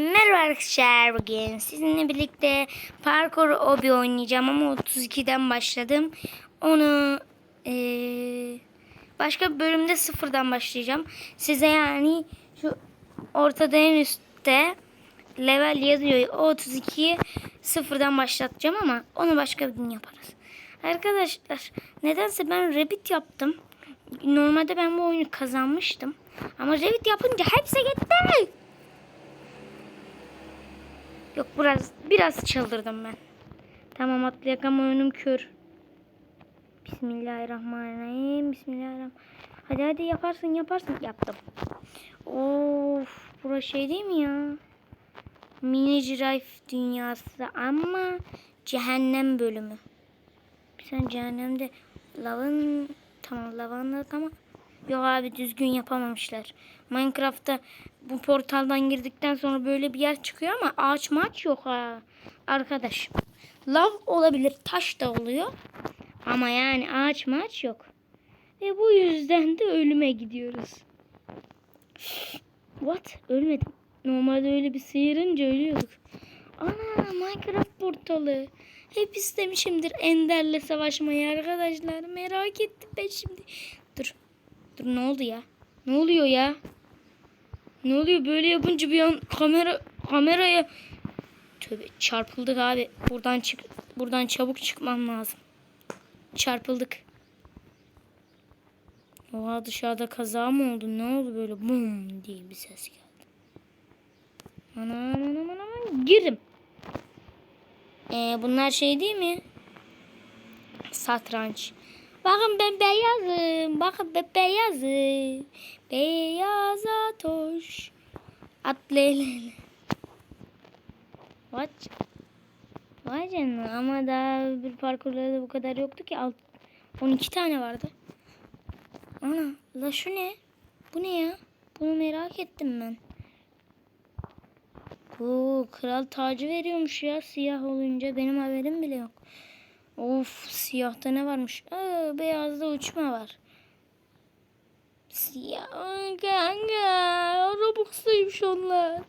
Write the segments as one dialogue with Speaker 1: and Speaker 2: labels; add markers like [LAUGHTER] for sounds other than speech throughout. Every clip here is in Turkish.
Speaker 1: Merhaba arkadaşlar bugün sizinle birlikte parkur obi oynayacağım ama 32'den başladım. Onu eee, başka bir bölümde sıfırdan başlayacağım. Size yani şu ortada en üstte level yazıyor. O 32'yi sıfırdan başlatacağım ama onu başka bir gün yaparız. Arkadaşlar nedense ben Rabbit yaptım. Normalde ben bu oyunu kazanmıştım. Ama Rabbit yapınca hepsi gitti. Yok biraz biraz çıldırdım ben. Tamam atlayak ama önüm kör. Bismillahirrahmanirrahim. Bismillahirrahmanirrahim. Hadi hadi yaparsın yaparsın. Yaptım. Of burası şey değil mi ya? Mini Giraffe dünyası ama cehennem bölümü. Sen cehennemde lavın tamam lavanla tamam. Yok abi düzgün yapamamışlar. Minecraft'ta bu portaldan girdikten sonra böyle bir yer çıkıyor ama ağaç maç yok ha. Arkadaş. Lav olabilir, taş da oluyor. Ama yani ağaç maç yok. Ve bu yüzden de ölüme gidiyoruz. What? Ölmedim. Normalde öyle bir sıyırınca ölüyorduk. Ana Minecraft portalı. Hep istemişimdir Ender'le savaşmayı arkadaşlar. Merak ettim ben şimdi. Dur. Ne oldu ya? Ne oluyor ya? Ne oluyor böyle yapınca bir an kamera kameraya Tövbe çarpıldık abi. Buradan çık buradan çabuk çıkmam lazım. Çarpıldık. Oha dışarıda kaza mı oldu? Ne oldu böyle bum diye bir ses geldi. Anam anam anam girdim. Ee, bunlar şey değil mi? Satranç. Bakın ben beyazım. Bakın ben beyazım. Beyaza toş. Atlayalım. What? Vay canına ama daha bir parkurlarda bu kadar yoktu ki. Alt, 12 tane vardı. Ana la şu ne? Bu ne ya? Bunu merak ettim ben. Oo, kral tacı veriyormuş ya siyah olunca benim haberim bile yok. Of siyahta ne varmış? Aa, beyazda uçma var. Siyah kanka Robux'luymuş onlar.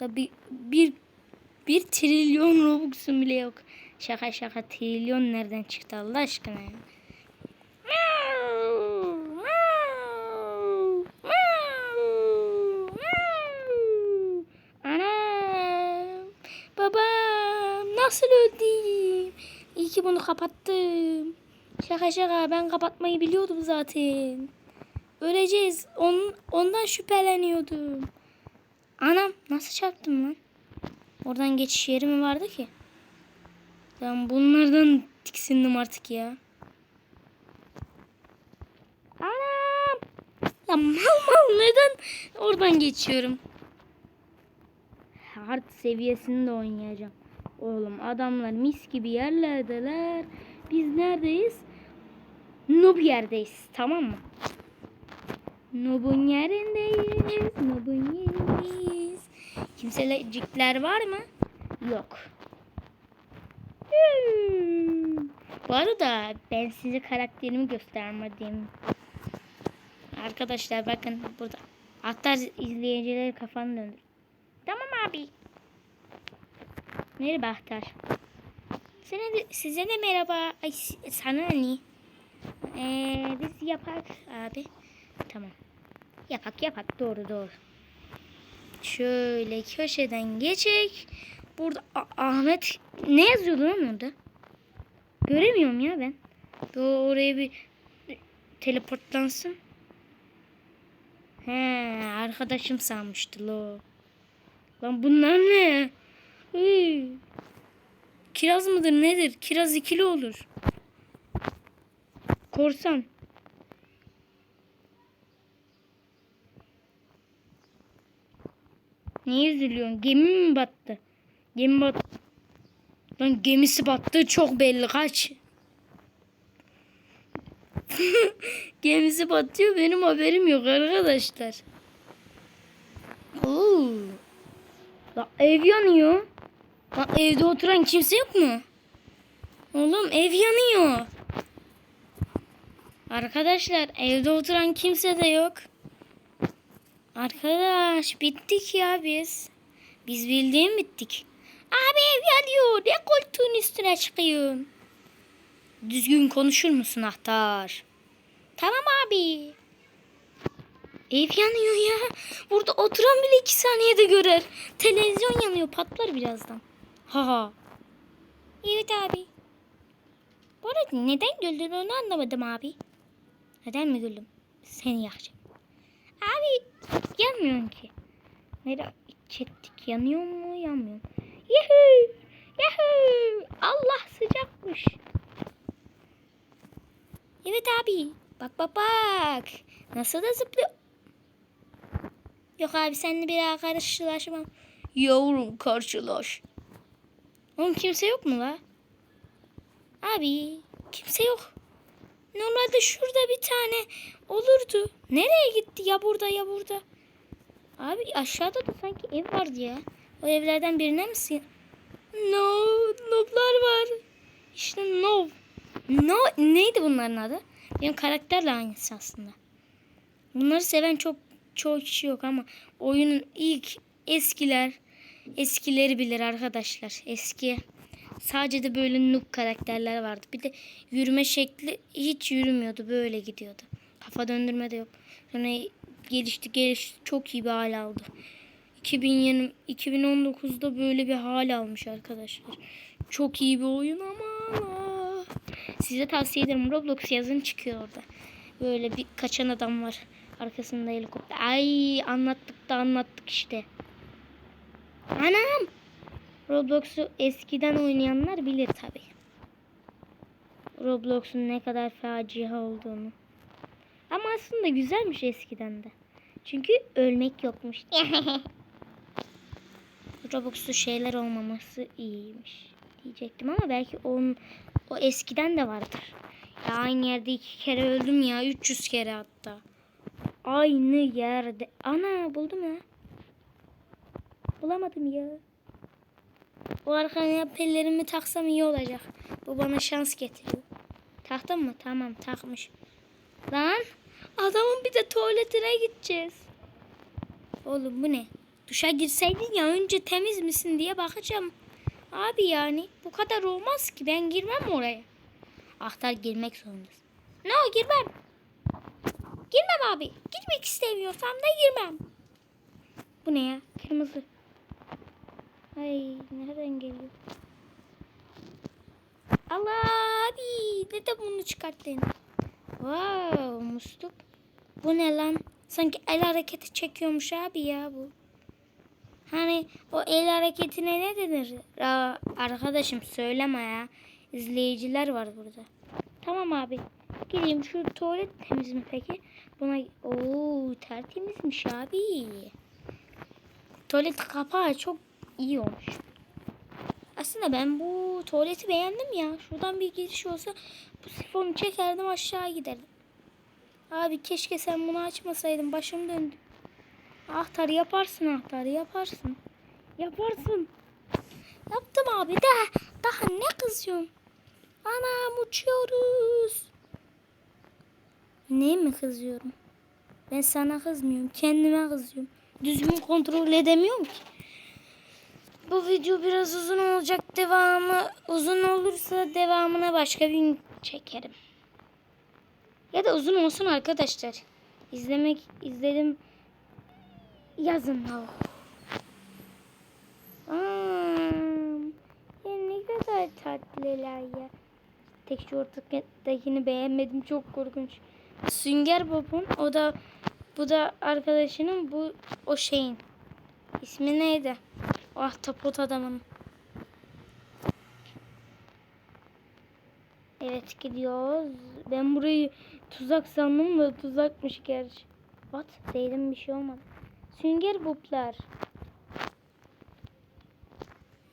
Speaker 1: Ya bir, bir, bir trilyon Robux'un bile yok. Şaka şaka trilyon nereden çıktı Allah aşkına ya. Anam, babam nasıl öldüm? İyi ki bunu kapattım. Şaka şaka ben kapatmayı biliyordum zaten. Öleceğiz. On, ondan şüpheleniyordum. Anam nasıl çarptım lan? Oradan geçiş yeri mi vardı ki? Ben bunlardan tiksindim artık ya. Anam! Lan mal mal neden oradan geçiyorum? Hard seviyesinde oynayacağım. Oğlum adamlar mis gibi yerlerdeler. Biz neredeyiz? Noob yerdeyiz. Tamam mı? Noob'un yerindeyiz. Noob'un yerindeyiz. Kimselecikler var mı? Yok. Hmm. Bu arada ben size karakterimi göstermedim. Arkadaşlar bakın burada. Hatta izleyicileri kafanı döndür. Tamam abi. Merhaba Ahtar. Sana de, size de merhaba. Ay sana ne? Ee, biz yapak abi. Tamam. Yapak yapak doğru doğru. Şöyle köşeden geçek. Burada A- Ahmet ne yazıyordu lan orada? Göremiyorum ya ben. Bir oraya bir teleportlansın. He arkadaşım sanmıştı lo. Lan bunlar ne? Hıı. Kiraz mıdır nedir? Kiraz ikili olur. Korsan. Niye üzülüyorsun? Gemi mi battı? Gemi battı. Lan gemisi battı çok belli kaç. [LAUGHS] gemisi batıyor benim haberim yok arkadaşlar. Oo. Lan ev yanıyor. Lan evde oturan kimse yok mu? Oğlum ev yanıyor. Arkadaşlar evde oturan kimse de yok. Arkadaş bittik ya biz. Biz bildiğin bittik. Abi ev yanıyor. Ne koltuğun üstüne çıkıyorsun? Düzgün konuşur musun Ahtar? Tamam abi. Ev yanıyor ya. Burada oturan bile iki saniyede görer. Televizyon yanıyor patlar birazdan. Ha ha. Evet abi. Bu arada neden güldün onu anlamadım abi. Neden mi güldüm? Seni yakacağım. Abi yanmıyorsun ki. Merak ettik yanıyor mu yanmıyor mu? Yuhu! Yuhu! Allah sıcakmış. Evet abi. Bak bak bak. Nasıl da zıplıyor. Yok abi seninle bir daha karşılaşmam. Yavrum karşılaş. Oğlum kimse yok mu la? Abi kimse yok. Normalde şurada bir tane olurdu. Nereye gitti ya burada ya burada? Abi aşağıda da sanki ev vardı ya. O evlerden birine misin? No, noblar var. İşte nov. No, neydi bunların adı? Benim karakterle aynısı aslında. Bunları seven çok çok kişi yok ama oyunun ilk eskiler eskileri bilir arkadaşlar. Eski sadece de böyle noob karakterler vardı. Bir de yürüme şekli hiç yürümüyordu. Böyle gidiyordu. Kafa döndürme de yok. Sonra gelişti gelişti çok iyi bir hal aldı. 2020 2019'da böyle bir hal almış arkadaşlar. Çok iyi bir oyun ama size tavsiye ederim. Roblox yazın çıkıyor orada. Böyle bir kaçan adam var. Arkasında helikopter. Ay anlattık da anlattık işte. Anam. Roblox'u eskiden oynayanlar bilir tabi. Roblox'un ne kadar facia olduğunu. Ama aslında güzelmiş eskiden de. Çünkü ölmek yokmuş. [LAUGHS] Roblox'ta şeyler olmaması iyiymiş diyecektim ama belki onun o eskiden de vardır. Ya aynı yerde iki kere öldüm ya 300 kere hatta. Aynı yerde. Ana buldum ya. Bulamadım ya. Bu arkaya pellerimi taksam iyi olacak. Bu bana şans getiriyor. Taktın mı? Tamam takmış. Lan adamın bir de tuvaletine gideceğiz. Oğlum bu ne? Duşa girseydin ya önce temiz misin diye bakacağım. Abi yani bu kadar olmaz ki ben girmem oraya. Ahtar girmek zorundasın. Ne o girmem. Girmem abi. Girmek istemiyorsam da girmem. Bu ne ya? Kırmızı. Ay nereden geliyor? Allah abi neden bunu çıkarttın? Wow musluk. Bu ne lan? Sanki el hareketi çekiyormuş abi ya bu. Hani o el hareketine ne denir? Aa, arkadaşım söyleme ya. İzleyiciler var burada. Tamam abi. Gireyim şu tuvalet temiz mi peki? Buna ooo tertemizmiş abi. Tuvalet kapağı çok iyi olmuş. Aslında ben bu tuvaleti beğendim ya. Şuradan bir giriş olsa bu sifonu çekerdim aşağı giderdim. Abi keşke sen bunu açmasaydın. Başım döndü. Ahtar yaparsın ahtar yaparsın. Yaparsın. Yaptım abi. Daha, daha ne kızıyorsun? Anam uçuyoruz. Ne mi kızıyorum? Ben sana kızmıyorum. Kendime kızıyorum. Düzgün kontrol edemiyorum ki. Bu video biraz uzun olacak. Devamı uzun olursa devamına başka bir gün çekerim. Ya da uzun olsun arkadaşlar. İzlemek izledim. Yazın. Aa, ya ne kadar tatlılar ya. Tek şu ortaktakini beğenmedim. Çok korkunç. Sünger Bob'un o da bu da arkadaşının bu o şeyin. İsmi neydi? Ah tapot adamın. Evet gidiyoruz. Ben burayı tuzak sandım da tuzakmış gerçi. What? Değdim bir şey olmadı. Sünger Bob'lar.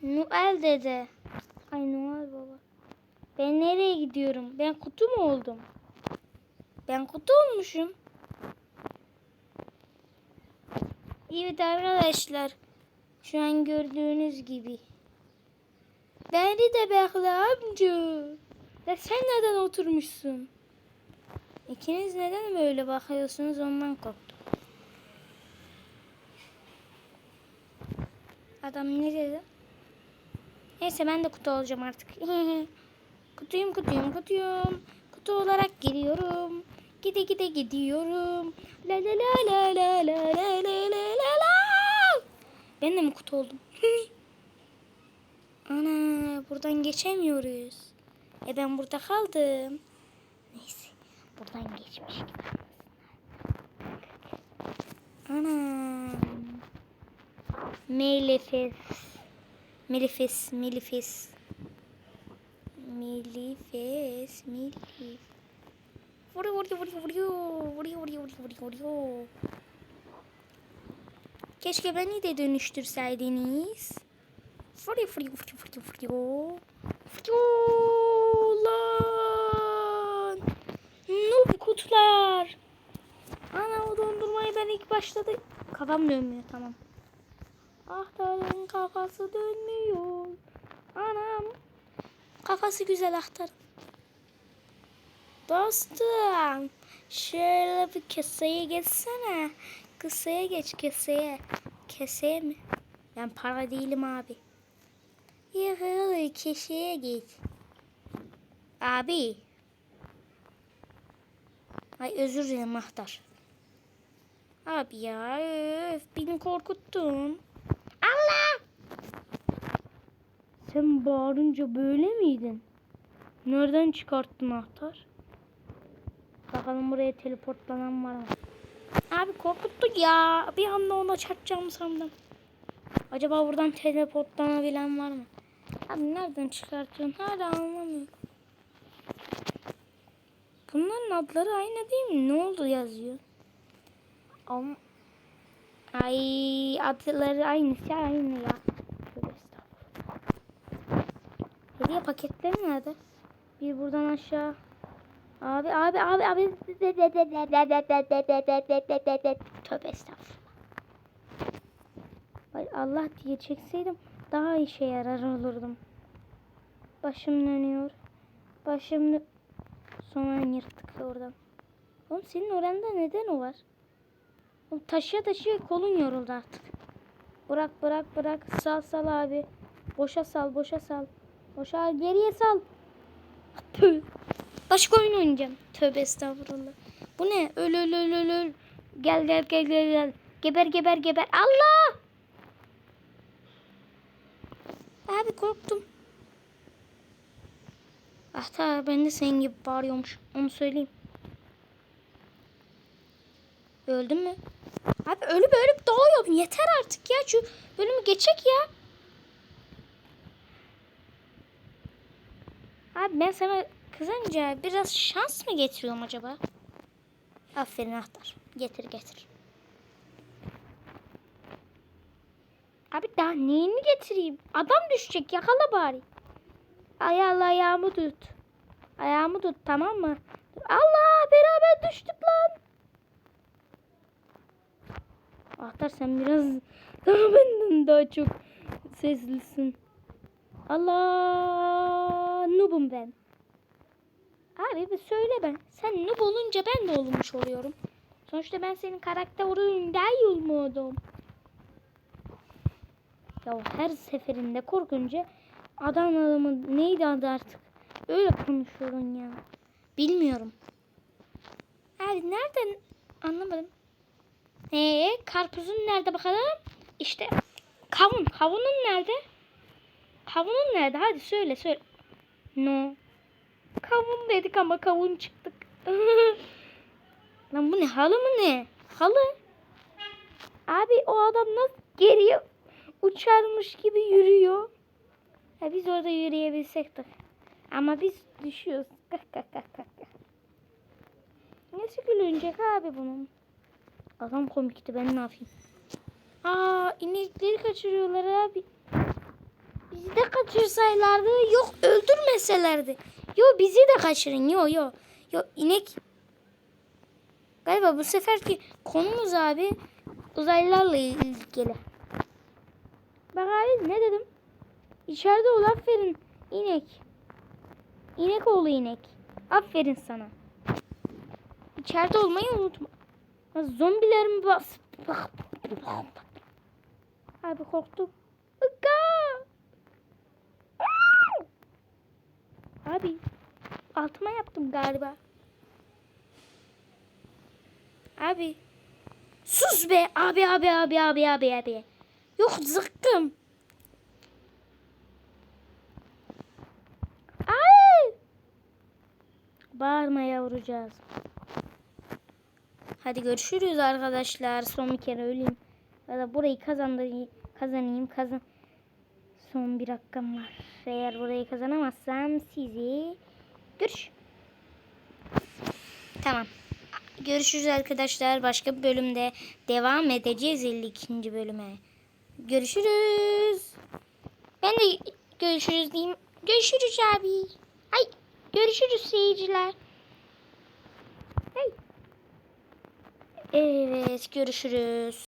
Speaker 1: Noel dede. Ay Noel baba. Ben nereye gidiyorum? Ben kutu mu oldum? Ben kutu olmuşum. Evet arkadaşlar. Şu an gördüğünüz gibi. Beni de bekle amca. Ya sen neden oturmuşsun? İkiniz neden böyle bakıyorsunuz ondan korktum. Adam ne dedi? Neyse ben de kutu olacağım artık. [LAUGHS] kutuyum kutuyum kutuyum. Kutu olarak geliyorum. Gide gide gidiyorum. La la la la la la la la la. Ben de mi kutu oldum? [LAUGHS] Ana buradan geçemiyoruz. E ben burada kaldım. Neyse buradan geçmiş. Ana. Melefes, Melefes. Melefes, Melefes. Vuruyor, vuruyor, vuruyor, vuruyor. Vuruyor, vuruyor, vuruyor, vuruyor, vuruyor. Keşke beni de dönüştürseydiniz. Vuruyor, vuruyor, vuruyor, vuruyor, vuruyor. Vuruyor lan. Noob kutular. Ana o dondurmayı ben ilk başladı. Kafam dönmüyor tamam. Ahtarın kafası dönmüyor. Anam. Kafası güzel ahtar. Dostum. Şöyle bir keseye geçsene. Keseye geç keseye. Keseye mi? Ben para değilim abi. Yukarı keseye geç. Abi. Ay özür dilerim ahtar. Abi ya öf beni korkuttun. Allah! Sen bağırınca böyle miydin? Nereden çıkarttın ahtar? Bakalım buraya teleportlanan var mı? Abi korkuttuk ya. Bir anda ona çarpacağım sandım. Acaba buradan teleportlanabilen var mı? Abi nereden çıkartıyorsun? Hala anlamıyorum. Bunların adları aynı değil mi? Ne oldu yazıyor? Ama... Ay adları aynı ya. Tövbe estağfurullah. Hediye paketleri nerede? Bir buradan aşağı. Abi abi abi abi. Tövbe estağfurullah. Ay Allah diye çekseydim daha işe yarar olurdum. Başım dönüyor. Başım Sonra yırttık oradan. Oğlum senin oranda neden o var? Oğlum taşıya taşıya kolun yoruldu artık. Bırak bırak bırak. Sal sal abi. Boşa sal boşa sal. Boşa geriye sal. Tüh. Başka oyun oynayacağım. Tövbe estağfurullah. Bu ne? Öl öl öl öl. Gel gel gel gel gel. Geber geber geber. Allah! Abi korktum. Ah ben de senin gibi bağırıyormuş. Onu söyleyeyim. Öldün mü? Abi ölüp ölüp doğuyorum. Yeter artık ya. Şu bölümü geçecek ya. Abi ben sana kızınca biraz şans mı getiriyorum acaba? Aferin Ahtar. Getir getir. Abi daha neyini getireyim? Adam düşecek yakala bari. Ayağla ayağımı tut. Ayağımı tut tamam mı? Allah beraber düştük lan. Ahtar sen biraz daha benden daha çok seslisin. Allah noobum ben. Abi bir söyle ben. Sen noob olunca ben de olmuş oluyorum. Sonuçta ben senin karakterin değil miydim? Ya her seferinde korkunca adam adamı neydi adı artık? Öyle konuşuyorsun ya. Bilmiyorum. Abi nereden anlamadım. Ee, karpuzun nerede bakalım? İşte kavun. Kavunun nerede? Kavunun nerede? Hadi söyle söyle. No. Kavun dedik ama kavun çıktık. [LAUGHS] Lan bu ne? Halı mı ne? Halı. Abi o adam nasıl geriye uçarmış gibi yürüyor. Ha, biz orada yürüyebilsek de. Ama biz düşüyoruz. [LAUGHS] Kak kak kak. kak. Nesi gülünecek abi bunun? Adam komikti ben ne yapayım? Aa inekleri kaçırıyorlar abi. Bizi de kaçırsaylardı yok öldürmeselerdi. Yo bizi de kaçırın yo yo. Yo inek. Galiba bu seferki konumuz abi uzaylılarla ilgili. Bak abi ne dedim? İçeride ol aferin inek. İnek oğlu inek. Aferin sana. İçeride olmayı unutma. Zombiler mi bas? Abi korktum. Altıma yaptım galiba. Abi. Sus be abi abi abi abi abi abi. Yok zıkkım. Ay. Bağırma yavrucağız. Hadi görüşürüz arkadaşlar. Son bir kere öleyim. Ya da burayı kazandı kazanayım. Kazan. Son bir hakkım var. Eğer burayı kazanamazsam sizi görüş. Tamam. Görüşürüz arkadaşlar. Başka bir bölümde devam edeceğiz 52. bölüme. Görüşürüz. Ben de görüşürüz diyeyim. Görüşürüz abi. Ay görüşürüz seyirciler. Hey. Evet görüşürüz.